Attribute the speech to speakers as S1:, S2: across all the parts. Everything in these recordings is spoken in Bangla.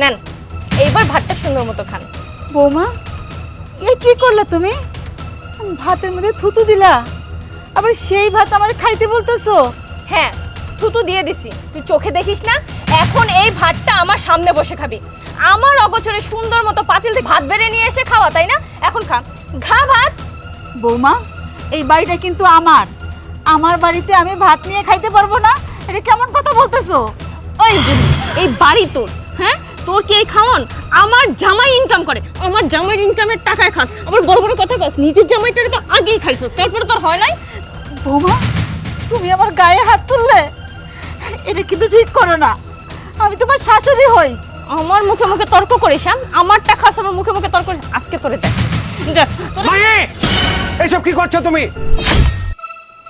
S1: নেন এইবার ভাতটা সুন্দর মতো খান।
S2: বৌমা এ কি করলা তুমি? ভাতের মধ্যে থুতু দিলা। আবার সেই ভাত আমার খাইতে বলতেছো?
S1: হ্যাঁ থুতু দিয়ে দিছি। তুই চোখে দেখিস না এখন এই ভাতটা আমার সামনে বসে খাবি। আমার অগোচরে সুন্দর মতো পাতিল থেকে ভাত বেড়ে নিয়ে এসে খাওয়া তাই না? এখন খা। ঘা ভাত।
S2: বৌমা এই বাড়িটা কিন্তু আমার। আমার বাড়িতে আমি ভাত নিয়ে খাইতে পারব না এটা কেমন কথা বলতেছো?
S1: ওই এই বাড়ি তোর হ্যাঁ? তোর কি এই খাওয়ান? আমার জামাই ইনকাম করে। আমার জামাইয়ের ইনকামের টাকায় খাস। আবার বড় বড় কথা খাস নিজের জামাইটারে তো আগেই খাইছো। তারপরে তোর হয় নাই?
S2: বৌমা তুমি আমার গায়ে হাত তুললে? এটা কিন্তু ঠিক করো না। আমি তোমার শাশুড়ি হই।
S1: আমার মুখে মুখে তর্ক করিস হ্যাঁ? আমারটা খাস আমার মুখে মুখে তর্ক করিস। আজকে তোরে দেখ।
S3: এইসব কি করছ তুমি?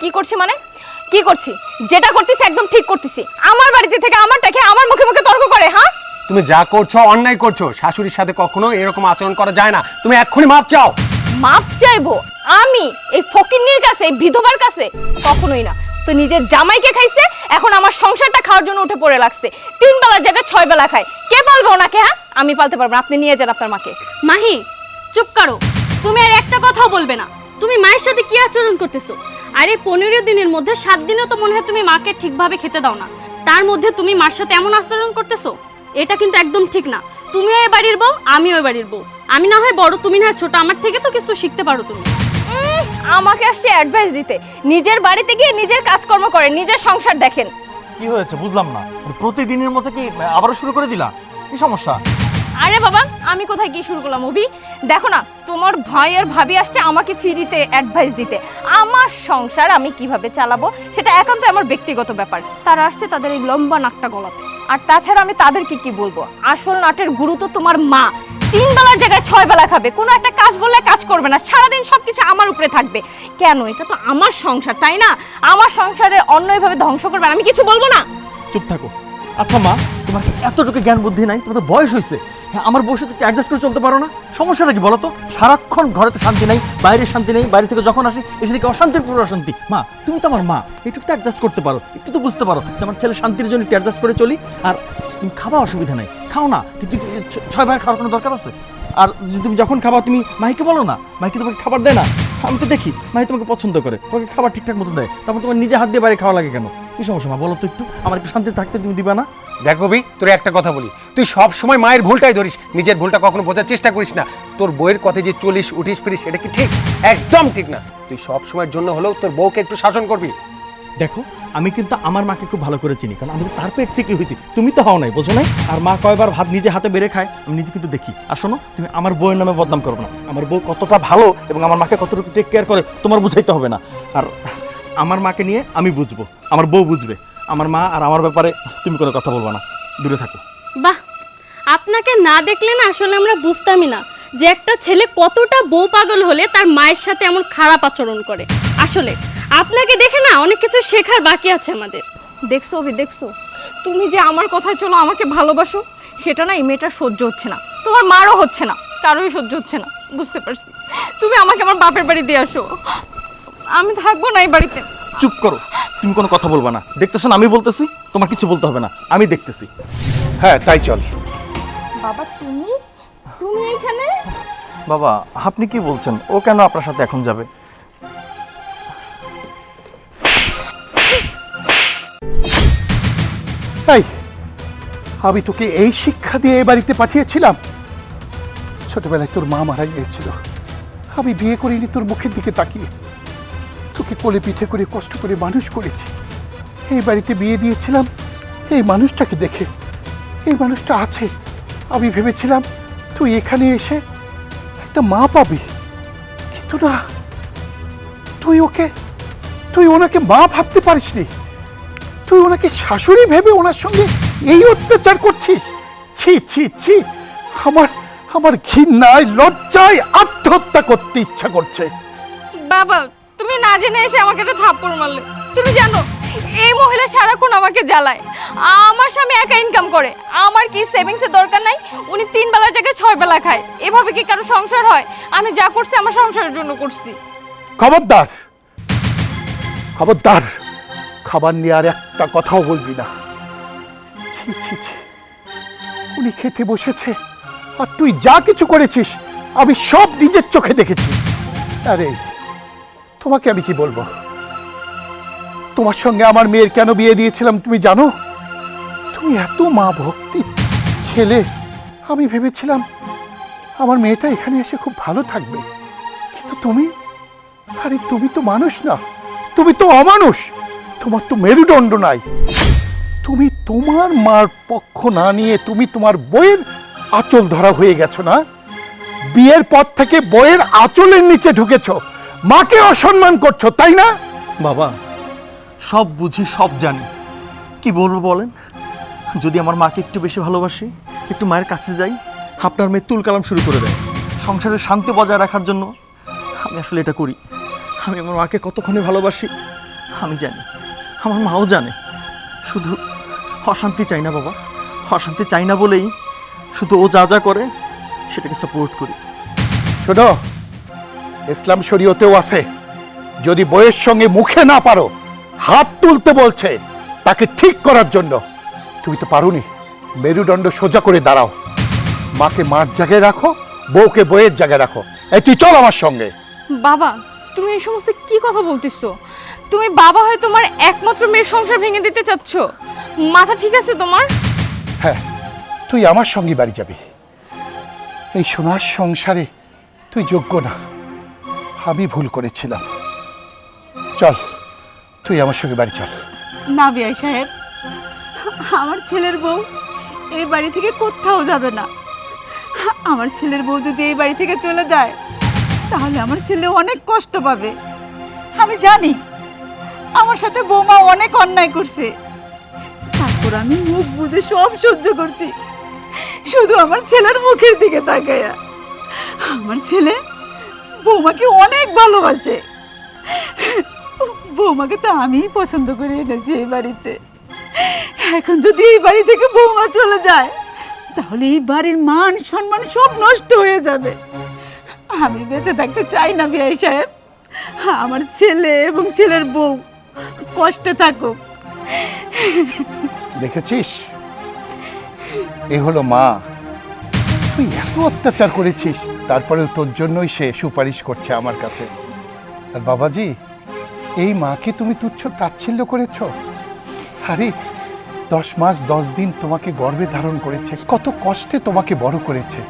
S1: কি করছি মানে? কি করছি? যেটা করতেছি একদম ঠিক করতেছি। আমার বাড়িতে থেকে আমারটা খেয়ে আমার মুখে মুখে তর্ক করে হ্যাঁ?
S3: তুমি যা করছ, অন্যায় করছ, শাশুড়ির সাথে কখনো এরকম আচরণ করা যায় না। তুমি এক্ষুনি মাপ চাও।
S1: মাপ চাইব? আমি? এই ফকিন্নির কাছে, এই বিধবার কাছে? কখনোই না। তো নিজের জামাইকে খাইছে, এখন আমার সংসারটা খাওয়ার জন্য উঠে পড়ে লাগছে। তিন বেলার জায়গায় ছয় বেলা খায়। কে পালবে ওনাকে হ্যাঁ? আমি পালতে পারব। আপনি নিয়ে যান আপনার মাকে।
S4: মাহি, চুপ করো। তুমি আর একটা কথাও বলবে না। তুমি মায়ের সাথে কি আচরণ করতেছো? আরে, পনেরো দিনের মধ্যে সাত দিনও তো মনে হয় তুমি মাকে ঠিকভাবে খেতে দাও না। তার মধ্যে তুমি মার সাথে এমন আচরণ করতেছো? এটা কিন্তু একদম ঠিক না। তুমিও এ বাড়ির বউ আমিও এ বাড়ির বউ। আমি না হয় বড় তুমি না হয় ছোট আমার থেকে তো কিছু শিখতে পারো তুমি।
S1: উম, আমাকে আসছে অ্যাডভাইস দিতে। নিজের বাড়িতে গিয়ে নিজের কাজকর্ম করেন নিজের সংসার দেখেন।
S5: কি হয়েছে বুঝলাম না। প্রতিদিনের মতো কি আবারও শুরু করে দিলা? কি সমস্যা?
S1: আরে বাবা আমি কোথায় কি শুরু করলাম অভি? দেখো না তোমার ভাই আর ভাবি আসছে আমাকে ফ্রিতে অ্যাডভাইস দিতে। আমার সংসার আমি কীভাবে চালাবো সেটা একান্ত আমার ব্যক্তিগত ব্যাপার। তারা আসছে তাদের এই লম্বা নাকটা গলাতে। আর তাছাড়া আমি তাদেরকে কি বলব? আসল নাটের গুরু তো তোমার মা। তিন বেলার জায়গায় ছয় বেলা খাবে। কোনো একটা কাজ বললে কাজ করবে না। সারাদিন সব কিছু আমার উপরে থাকবে। কেন? এটা তো আমার সংসার, তাই না? আমার সংসারে অন্য এভাবে ধ্বংস করবে। আমি কিছু বলব না?
S5: চুপ থাকো। আচ্ছা মা। তোমার কি এতটুকু জ্ঞান বুদ্ধি নাই? তোমার তো বয়স হয়েছে হ্যাঁ আমার বসে তো অ্যাডজাস্ট করে চলতে পারো না? সমস্যাটা কি বলো তো সারাক্ষণ ঘরেতে শান্তি নেই, বাইরে শান্তি নেই বাইরে থেকে যখন আসি, এসে দিকে অশান্তির পুরো অশান্তি। মা, তুমি তো আমার মা, একটু তো অ্যাডজাস্ট করতে পারো, একটু তো বুঝতে পারো যে আমার ছেলে শান্তির জন্য একটু অ্যাডজাস্ট করে চলি। আর তুমি খাওয়া অসুবিধা নেই। খাও না, কিন্তু ছয় ভাই খাওয়ার কোনো দরকার আছে? আর তুমি যখন খাবা, তুমি মাইকে বলো না? মাইকে তোমাকে খাবার দেয় না? আমি তো দেখি মাই তোমাকে পছন্দ করে, তোমাকে খাবার ঠিকঠাক মতো দেয়। তারপর তোমার নিজে হাত দিয়ে বাইরে খাওয়া লাগে কেন? কি সমস্যা মা? বলো তো একটু। আমার একটু শান্তি থাকতে তুমি দিবা না?
S3: দেখ বি তোর একটা কথা বলি। তুই সব সময় মায়ের ভুলটাই ধরিস, নিজের ভুলটা কখনো বোঝার চেষ্টা করিস না। তোর বইয়ের কথা যে চলিস, উঠিস, ফিরিস এটা কি ঠিক? একদম ঠিক না। তুই সব সময়ের জন্য হলেও তোর বউকে একটু শাসন করবি।
S5: দেখো, আমি কিন্তু আমার মাকে খুব ভালো করে চিনি, কারণ আমি তার পেট থেকে হয়েছি। তুমি তো হও নাই, বোঝো নাই? আর মা কয়বার ভাত নিজে হাতে বেড়ে খায়, আমি নিজে কিন্তু দেখি। আর শোনো, তুমি আমার বউয়ের নামে বদনাম করো না। আমার বউ কতটা ভালো এবং আমার মাকে কতটুকু টেক কেয়ার করে, তোমার বুঝাইতে হবে না। আর আমার মাকে নিয়ে আমি বুঝব, আমার বউ বুঝবে। আমার মা আর আমার ব্যাপারে তুমি কোনো কথা বলব না। দূরে থাকো।
S4: বাহ! আপনাকে না দেখলে না আসলে আমরা বুঝতামই না যে একটা ছেলে কতটা বউ পাগল হলে তার মায়ের সাথে এমন খারাপ আচরণ করে। আসলে আপনাকে দেখে না অনেক কিছু শেখার বাকি আছে আমাদের।
S1: দেখছ অভি দেখছ? তুমি যে আমার কথায় চলো আমাকে ভালোবাসো সেটা না এই মেয়েটার সহ্য হচ্ছে না। তোমার মারও হচ্ছে না কারোই সহ্য হচ্ছে না। বুঝতে পারছি। তুমি আমাকে আমার বাপের বাড়ি দিয়ে আসো। আমি থাকব না এই বাড়িতে।
S5: চুপ করো। তুমি কোনো কথা বলবা না। দেখতেছো না আমি বলতেছি তোমার কিছু বলতে হবে না। আমি দেখতেছি।
S3: হ্যাঁ তাই চল।
S1: বাবা তুমি? তুমি এখানে?
S5: বাবা আপনি কি বলছেন? ও কেন আপনার সাথে এখন যাবে?
S6: তাই আমি তোকে এই শিক্ষা দিয়ে এ বাড়িতে পাঠিয়েছিলাম। ছোটবেলায় তোর মা মারা গিয়েছিল। আমি বিয়ে করিনি তোর মুখের দিকে তাকিয়ে। তোকে কোলে পিঠে করে কষ্ট করে মানুষ করেছি। এই বাড়িতে বিয়ে দিয়েছিলাম, এই মানুষটাকে দেখে। এই মানুষটা আছে, আমি ভেবেছিলাম তুই এখানে এসে একটা মা পাবি। কিন্তু না, তুই ওকে, তুই ওনাকে মা ভাবতে পারিসনি। তুই ওনাকে শাশুড়ি ভেবে ওনার সঙ্গে এই অত্যাচার করছিস। ছি ছি ছি, আমার আমার ঘৃণায়, লজ্জায় আত্মহত্যা করতে ইচ্ছা করছে।
S1: বাবা তুমি না জেনে এসে আমাকে একটা থাপ্পড় মারলে। তুমি জানো, এই মহিলা সারাক্ষণ আমাকে জ্বালায়। আমার স্বামী একা ইনকাম করে। আমার কি সেভিংসের দরকার নাই? উনি তিন বেলার জায়গায় ছয় বেলা খায়। এভাবে কি কারও সংসার হয়? আমি যা করছি, আমার সংসারের জন্য করছি।
S6: খবরদার! খবরদার! খাবার নিয়ে আর একটা কথাও বলবি না। উনি খেতে বসেছে। আর তুই যা কিছু করেছিস, আমি সব নিজের চোখে দেখেছি। আরে তোমাকে আমি কি বলব? তোমার সঙ্গে আমার মেয়ের কেন বিয়ে দিয়েছিলাম তুমি জানো? তুমি এত মা ভক্তি, ছেলে। আমি ভেবেছিলাম আমার মেয়েটা এখানে এসে খুব ভালো থাকবে। কিন্তু তুমি? আরে তুমি তো মানুষ না। তুমি তো অমানুষ। তোমার তো মেরুদণ্ড নাই। তুমি তোমার মার পক্ষ না নিয়ে তুমি তোমার বইয়ের আঁচল ধরা হয়ে গেছো না? বিয়ের পর থেকে বইয়ের আঁচলের নিচে ঢুকেছো। মাকে অসম্মান করছ তাই না?
S5: বাবা সব বুঝি সব জানি। কি বলব বলেন? যদি আমার মাকে একটু বেশি ভালোবাসি একটু মায়ের কাছে যাই আপনার মেয়ে তুল কালাম শুরু করে দেয়। সংসারের শান্তি বজায় রাখার জন্য আমি আসলে এটা করি। আমি আমার মাকে কতক্ষণে ভালোবাসি আমি জানি। আমার মাও জানে। শুধু অশান্তি চাই না বাবা। অশান্তি চাই না বলেই শুধু ও যা যা করে সেটাকে সাপোর্ট করি।
S6: শোনো ইসলাম শরীয়তেও আছে। যদি বইয়ের সঙ্গে মুখে না পারো হাত তুলতে বলছে তাকে ঠিক করার জন্য। তুমি তো পারোনি। মেরুদণ্ড সোজা করে দাঁড়াও। মাকে মার জায়গায় রাখো বউকে বইয়ের জায়গায় রাখো। এই তুই চল আমার সঙ্গে।
S1: বাবা তুমি এই সমস্ত কি কথা বলতেছো? তুমি বাবা হয়ে তোমার একমাত্র মেয়ের সংসার ভেঙে দিতে চাচ্ছ? মাথা ঠিক আছে তোমার?
S6: হ্যাঁ তুই আমার সঙ্গে বাড়ি যাবি। এই সোনার সংসারে তুই যোগ্য না। আমি ভুল করেছিলাম। চল, তুই আমার সঙ্গে বাড়ি চল।
S2: না বিআই সাহেব, আমার ছেলের বউ এই বাড়ি থেকে কোথাও যাবে না। আমার ছেলের বউ যদি এই বাড়ি থেকে চলে যায়, তাহলে আমার ছেলে অনেক কষ্ট পাবে। আমি জানি, আমার সাথে বৌমা অনেক অন্যায় করছে। তারপর আমি মুখ বুঝে সব সহ্য করছি। শুধু আমার ছেলের মুখের দিকে তাকায়া। আমার ছেলে বৌমাকে অনেক ভালোবাসে। বৌমাকে তো আমিই পছন্দ করে এনেছি এই বাড়িতে। এখন যদি এই বাড়ি থেকে বৌমা চলে যায়, তাহলে এই বাড়ির মান সম্মান সব নষ্ট হয়ে যাবে। আমি বেঁচে থাকতে চাই না বিআই সাহেব। আমার ছেলে এবং ছেলের বউ, কষ্টে থাকুক।
S6: দেখেছিস? এ হলো মা। তুই এত অত্যাচার করেছিস। তারপরেও তোর জন্যই সে সুপারিশ করছে আমার কাছে। আর বাবাজি, এই মাকে তুমি তুচ্ছ তাচ্ছিল্য করেছ? আরে, দশ মাস দশ দিন তোমাকে গর্ভে ধারণ করেছে, কত কষ্টে তোমাকে বড় করেছে।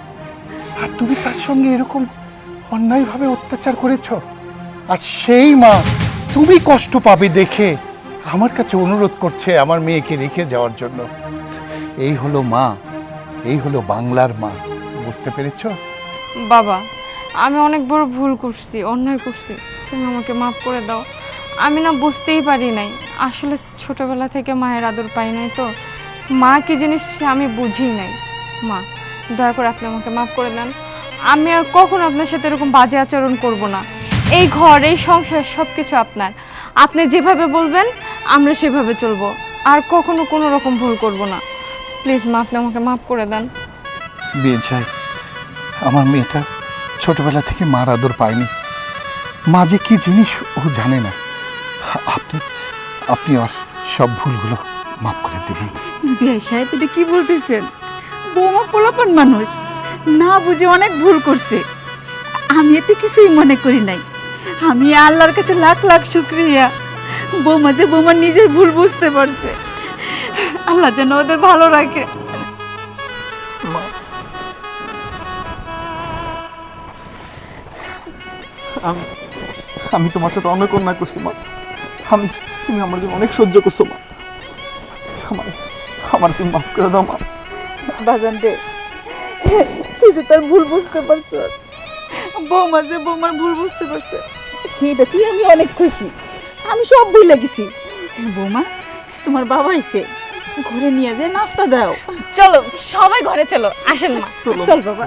S6: আর তুমি তার সঙ্গে এরকম অন্যায়ভাবে অত্যাচার করেছ? আর সেই মা তুমি কষ্ট পাবে দেখে আমার কাছে অনুরোধ করছে আমার মেয়েকে রেখে যাওয়ার জন্য। এই হলো মা, এই হলো বাংলার মা, বুঝতে পেরেছ?
S1: বাবা, আমি অনেক বড় ভুল করছি, অন্যায় করছি। তুমি আমাকে মাফ করে দাও। আমি না বুঝতেই পারি নাই। আসলে ছোটবেলা থেকে মায়ের আদর পাই নাই তো। মা কি জিনিস আমি বুঝি নাই। মা, দয়া করে আপনি আমাকে মাফ করে দেন। আমি আর কখনো আপনার সাথে এরকম বাজে আচরণ করব না। এই ঘর, এই সংসার সব কিছু আপনার। আপনি যেভাবে বলবেন, আমরা সেভাবে চলবো। আর কখনো কোনো রকম ভুল করব না। প্লিজ মা, আপনি আমাকে মাফ করে দেন।
S6: চাই আমার মেয়েটা ছোটবেলা থেকে মার আদর পায়নি। মা যে কি জিনিস ও জানে না। আপনি আপনি ওর সব ভুলগুলো মাফ করে দেবেন।
S2: সাহেব, এটা কি বলতেছেন? বৌমা পোলাপন মানুষ, না বুঝে অনেক ভুল করছে। আমি এতে কিছুই মনে করি নাই। আমি আল্লাহর কাছে লাখ লাখ শুক্রিয়া। বৌমা যে বৌমা নিজের ভুল বুঝতে পারছে। আল্লাহ যেন ওদের ভালো রাখে।
S5: আমি আমি তোমার সাথে অনেক অন্যায় করছি মা। আমি তুমি আমার জন্য অনেক সহ্য করছ মা। আমার আমার তুমি মাফ করে দাও মা।
S2: বাজান দে তুই যে তার ভুল বুঝতে পারছ। বৌমা যে বৌমার ভুল বুঝতে পারছে এটা তুই আমি অনেক খুশি। আমি সব ভুলে গেছি। বৌমা তোমার বাবা এসে ঘরে নিয়ে যে নাস্তা দাও।
S1: চলো সবাই ঘরে চলো আসেন মা।
S5: চলো
S2: চল বাবা।